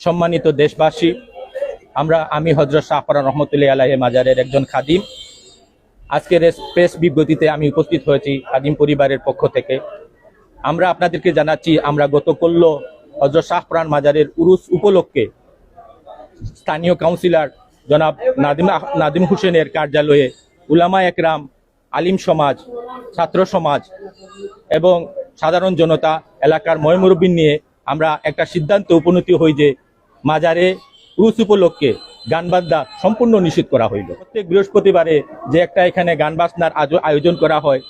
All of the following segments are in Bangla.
সম্মানিত দেশবাসী, আমরা আমি হজরত শাহপরা রহমতুল্লাহ আলাহ মাজারের একজন খাদিম। আজকের প্রেস বিজ্ঞপ্তিতে আমি উপস্থিত হয়েছি খাদিম পরিবারের পক্ষ থেকে। আমরা আপনাদেরকে জানাচ্ছি, আমরা গত করল হজরত শাহপুরান মাজারের উরুস উপলক্ষে স্থানীয় কাউন্সিলর জনাব নাদিম নাদিম হোসেনের কার্যালয়ে উলামা একরাম, আলিম সমাজ, ছাত্র সমাজ এবং সাধারণ জনতা, এলাকার ময়মুরব্বিন নিয়ে আমরা একটা সিদ্ধান্ত উপনীত হই যে মাজারে উরুস উপলক্ষে গান বাজনা সম্পূর্ণ নিষিদ্ধ করা হইল। প্রত্যেক বৃহস্পতিবারে যে একটা এখানে গান বাজনার আয়োজন করা হয়,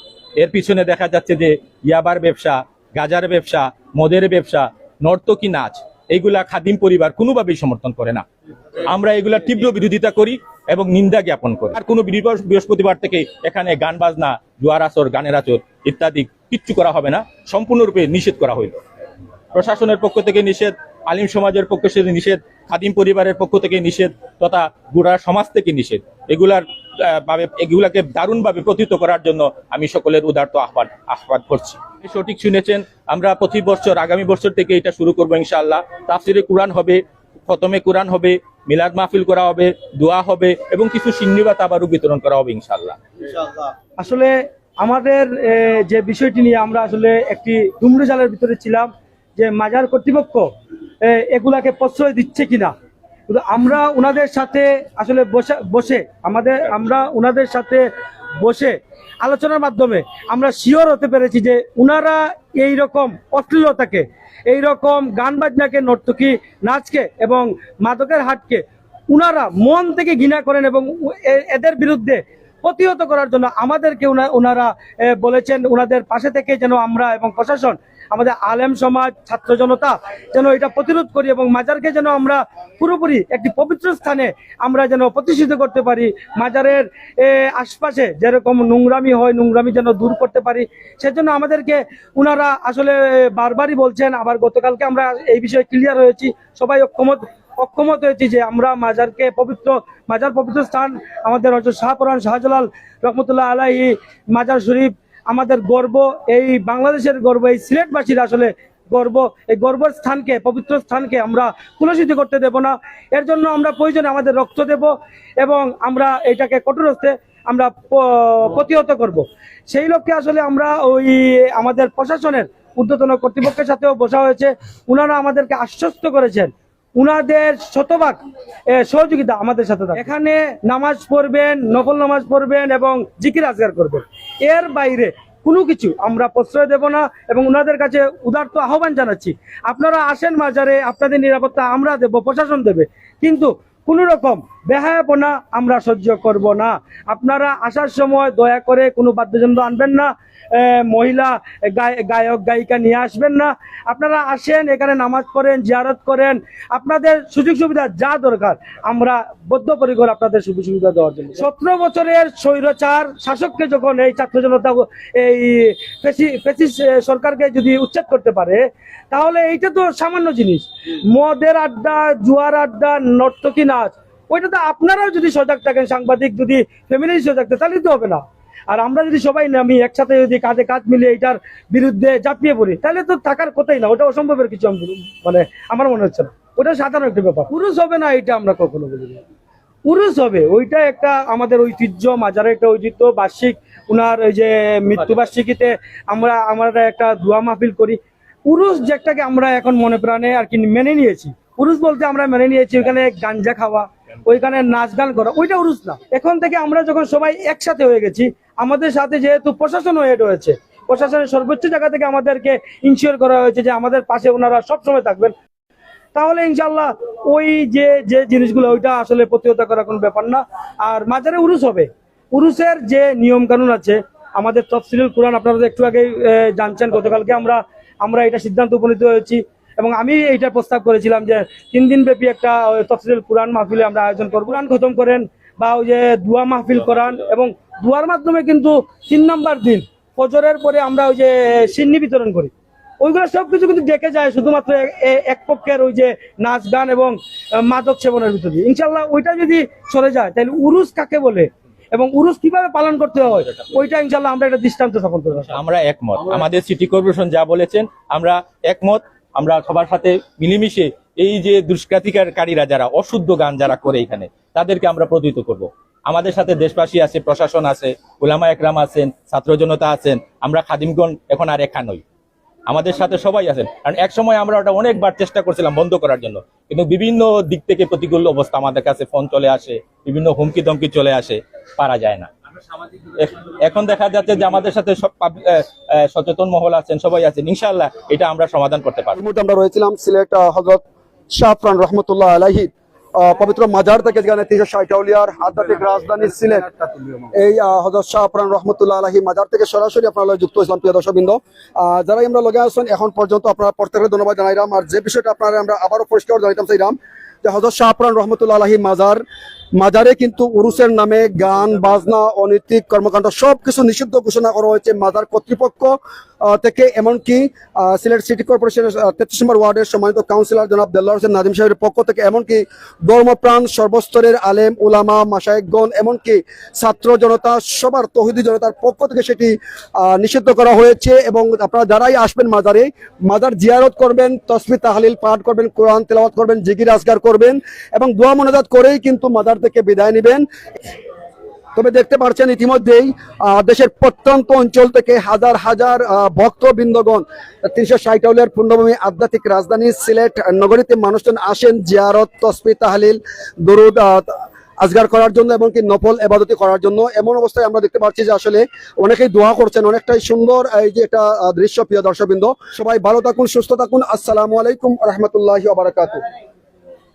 এর পিছনে দেখা যাচ্ছে যে ইয়াবার ব্যবসা, গাজার ব্যবসা, মদের ব্যবসা, নর্তকী নাচ, এইগুলা খাদিম পরিবার কোনোভাবেই সমর্থন করে না। আমরা এগুলা তীব্র বিরোধিতা করি এবং নিন্দা জ্ঞাপন করি। আর কোনো বৃহস্পতিবার থেকে এখানে গান বাজনা জোয়ার আসর, গানের আসর ইত্যাদি কিচ্ছু করা হবে না। সম্পূর্ণরূপে নিষেধ করা হইল। প্রশাসনের পক্ষ থেকে নিষেধ আলিম সমাজের পক্ষ থেকে নিষেধ খাদিম পরিবারের পক্ষ থেকে নিষেধ তথা গোড়া সমাজ থেকে নিষেধ। এগুলার আহ, ভাবে এগুলাকে দারুণভাবে প্রতিহিত করার জন্য আমি সকলের উদার্ত আহ্বান আহ্বান করছি। সঠিক শুনেছেন আমরা প্রতি বছর আগামী বছর থেকে এটা শুরু করব ইনশাআল্লাহ। তাফসিরে কোরআন হবে প্রথমে কোরআন হবে মিলাদ মাহফিল করা হবে দোয়া হবে এবং কিছু সিন্নি বা তাবারু বিতরণ করা হবে ইনশাআল্লাহ। আসলে আমাদের যে বিষয়টি নিয়ে আমরা আসলে একটি দুমড়ে জালের ভিতরে ছিলাম যে মাজার কর্তৃপক্ষ এগুলাকে প্রশ্রয় দিচ্ছে কিনা? কিন্তু আমরা ওনাদের সাথে আসলে বসে বসে, আমাদের, আমরা ওনাদের সাথে বসে আলোচনার মাধ্যমে আমরা শিওর হতে পেরেছি যে ওনারা এই রকম অশ্লীলতাকে এই রকম গান বাজনাকে, নর্তকী নাচকে এবং মাদকের হাটকে উনারা মন থেকে ঘৃণা করেন এবং এদের বিরুদ্ধে প্রতিহত করার জন্য আমাদেরকে ওনারা বলেছেন ওনাদের পাশে থেকে যেন আমরা এবং প্রশাসন, আমাদের আলেম সমাজ, ছাত্র জনতা যেন এটা প্রতিরোধ করি এবং মাজারকে যেন আমরা পুরোপুরি একটি পবিত্র স্থানে আমরা যেন প্রতিষ্ঠিত করতে পারি। মাজারের আশপাশে যেরকম নোংরামি হয়, নোংরামি যেন দূর করতে পারি, সেজন্য আমাদেরকে উনারা আসলে বারবারই বলছেন। আবার গতকালকে আমরা এই বিষয়ে ক্লিয়ার হয়েছি। সবাই অক্ষমত অক্ষমত হয়েছি যে আমরা মাজারকে পবিত্র, মাজার পবিত্র স্থান আমাদের হজরত শাহপুরান শাহজালাল রহমতুল্লাহ আলাহি মাজার শরীফ আমাদের গর্ব, এই বাংলাদেশের গর্ব, এই সিলেটবাসীর আসলে গর্ব, এই গর্বের স্থানকে, পবিত্র স্থানকে আমরা কুলসিত করতে দেব না। এর জন্য আমরা প্রয়োজনে আমাদের রক্ত দেব এবং আমরা এটাকে কঠোর হস্তে আমরা প্রতিহত করব। সেই লক্ষ্যে আসলে আমরা ওই আমাদের প্রশাসনের ঊর্ধ্বতন কর্তৃপক্ষের সাথেও বসা হয়েছে। উনারা আমাদেরকে আশ্বস্ত করেছেন উনাদের শতভাগ সহযোগিতা আমাদের সাথে থাকবে। এখানে নামাজ পড়বেন নকল নামাজ পড়বেন এবং জিকির আজগার করবেন। এর বাইরে কোনো কিছু আমরা প্রশ্রয় দেব না এবং উনাদের কাছে উদার্ত আহ্বান জানাচ্ছি। আপনারা আসেন মাজারে, আপনাদের নিরাপত্তা আমরা দেব, প্রশাসন দেবে। কিন্তু কোনো রকম বেহায়াপনা আমরা সহ্য করব না। আপনারা আসার সময় দয়া করে কোনো বাদ্যযন্ত্র আনবেন না। মহিলা গায়ক, গায়িকা নিয়ে আসবেন না। আপনারা আসেন, এখানে নামাজ পড়েন, জিয়ারত করেন। আপনাদের সুযোগ সুবিধা যা দরকার, আমরা বদ্ধপরিকর আপনাদের সুযোগ সুবিধা দেওয়ার জন্য। সতেরো বছরের স্বৈরচার শাসককে যখন এই ছাত্র জনতা, এই ফেসিস সরকারকে যদি উচ্ছেদ করতে পারে, তাহলে এইটা তো সামান্য জিনিস। মদের আড্ডা, জুয়ার আড্ডা, নর্তকী নাচ, ওইটা তো আপনারাও যদি সজাগ থাকেন, সাংবাদিক যদি ফ্যামিলি সজাগ থাকে তাহলে তো হবে না। আর আমরা যদি সবাই নামি একসাথে যদি কাঁধে কাঁধ মিলিয়ে এটার বিরুদ্ধে ঝাঁপিয়ে পড়ি, তাহলে তো থাকার কথাই না, ওটা অসম্ভবের কিছু মানে আমার মনে হচ্ছে না। ওটা সাধারণ একটা ব্যাপার। পুরুষ হবে না এটা আমরা কখনো বলি না। পুরুষ হবে, ওইটা একটা আমাদের ঐতিহ্য, মাজারের একটা ঐতিহ্য, বার্ষিক উনার ওই যে মৃত্যুবার্ষিকীতে আমরা আমরা একটা দোয়া মাহফিল করি। পুরুষ যেটাকে আমরা এখন মনে প্রাণে আর কি মেনে নিয়েছি। পুরুষ বলতে আমরা মেনে নিয়েছি ওইখানে গাঞ্জা খাওয়া ওইখানে নাচ গান করা ওইটা উরুস না। এখন থেকে আমরা যখন সবাই একসাথে হয়ে গেছি, আমাদের সাথে যেহেতু প্রশাসন হয়ে রয়েছে প্রশাসনের সর্বোচ্চ জায়গা থেকে আমাদেরকে ইনশিওর করা হয়েছে যে আমাদের পাশে ওনারা সবসময় থাকবেন। তাহলে ইনশাল্লাহ ওই যে যে জিনিসগুলো, ওইটা আসলে প্রতিহত করার কোনো ব্যাপার না। আর মাজারে উরুস হবে। উরুসের যে নিয়ম কানুন আছে, আমাদের তফসিলুল কোরআন আপনারা একটু আগে জানছেন। গতকালকে আমরা আমরা এটা সিদ্ধান্ত উপনীত হয়েছি। এবং আমি এইটা প্রস্তাব করেছিলাম যে তিন দিন ব্যাপী একটা ওই তফসিলুল কোরআন মাহফিলে আমরা আয়োজন করব। কোরআন খতম করেন বা ওই যে দুয়া মাহফিল করান এবং দুয়ার মাধ্যমে কিন্তু তিন নম্বর দিন ফজরের পরে আমরা ওই যে সিন্নি বিতরণ করি। ওইগুলো সবকিছু কিন্তু ডেকে যায় শুধুমাত্র এক পক্ষের ওই যে নাচ গান এবং মাদক সেবনের ভিতর ইনশাল্লাহ ওইটা যদি সরে যায়, তাহলে উরুস কাকে বলে এবং উরুস কীভাবে পালন করতে হয়, ওইটা ইনশাল্লাহ আমরা একটা দৃষ্টান্ত স্থাপন করব। আমরা একমত। আমাদের সিটি কর্পোরেশন যা বলেছেন, আমরা একমত। আমরা সবার সাথে মিলেমিশে এই যে দুষ্কৃতিকারীরা যারা, অশুদ্ধ গান যারা করে এখানে, তাদেরকে আমরা প্রতিহিত করব। আমাদের সাথে দেশবাসী আছে, প্রশাসন আছে, উলামা একরাম আছেন, ছাত্র জনতা আছেন, আমরা খাদিমগণ এখন আর একা নই। আমাদের সাথে সবাই আছেন। কারণ এক সময় আমরা ওটা অনেকবার চেষ্টা করছিলাম বন্ধ করার জন্য। কিন্তু বিভিন্ন দিক থেকে প্রতিকূল অবস্থা আমাদের কাছে, ফোন চলে আসে, বিভিন্ন হুমকি ধমকি চলে আসে, পারা যায় না। এখন দেখা যাচ্ছে যে আমাদের সাথে সচেতন মহল আছেন, সবাই আছেন। ইনশাআল্লাহ এটা আমরা সমাধান করতে পারব। আমরা রয়েছিলাম সিলেট হজরত শাহফরান রহমতুল্লাহ আলাহি পবিত্র মাজার থেকে যেখানে তিনশো ষাট আউলিয়ার আধ্যাত্মিক রাজধানী সিলেট। এই হজরত শাহফরান রহমতুল্লাহ আলাহি মাজার থেকে সরাসরি আপনারা যুক্ত হয়েছিলাম, প্রিয় দর্শকবৃন্দ। যারাই আমরা লগে আসছেন এখন পর্যন্ত আপনারা প্রত্যেকের ধন্যবাদ জানাইলাম। আর যে বিষয়টা আপনারা আমরা আবারও পরিষ্কার জানাইতাম চাইলাম যে হজরত শাহফরান রহমতুল্লাহ আলাহি মাজার, মাজারে কিন্তু উরুসের নামে গান, বাজনা, অনৈতিক কর্মকাণ্ড সবকিছু নিষিদ্ধ ঘোষণা করা হয়েছে মাজার কর্তৃপক্ষ থেকে। এমনকি সিলেট সিটি কর্পোরেশনের তেত্রিশ নম্বর ওয়ার্ডের সম্মানিত কাউন্সিলর জনাব দেল্লার হোসেন নাদিম সাহেবের পক্ষ থেকে, এমনকি ধর্মপ্রাণ সর্বস্তরের আলেম, উলামা মাসায়েকগণ এমনকি ছাত্র জনতা, সবার তহিদি জনতার পক্ষ থেকে সেটি নিষিদ্ধ করা হয়েছে এবং আপনারা যারাই আসবেন মাজারে, মাজার জিয়ারত করবেন তসমি তাহলিল পাঠ করবেন, কোরআন তেলাওয়াত করবেন জিগির আজগার করবেন এবং দোয়া মনাজাত করেই কিন্তু মাজার থেকে বিদায় নেবেন। তবে দেখতে পাচ্ছেন ইতিমধ্যেই দেশের প্রত্যন্ত অঞ্চল থেকে হাজার হাজার ভক্তবৃন্দগণ, তিনশো ষাট আউলিয়ার পূর্ণভূমি আধ্যাত্মিক রাজধানী সিলেট নগরীতে মানুষজন আসেন জিয়ারত, তসবি, তাহলিল, দরুদ আজগার করার জন্য এবং কি নফল এবাদতি করার জন্য। এমন অবস্থায় আমরা দেখতে পাচ্ছি যে আসলে অনেকেই দোয়া করছেন, অনেকটাই সুন্দর এই যে একটা দৃশ্য, প্রিয় দর্শকবৃন্দ। সবাই ভালো থাকুন, সুস্থ থাকুন। আসসালামু আলাইকুম রহমতুল্লাহ বারাকাতু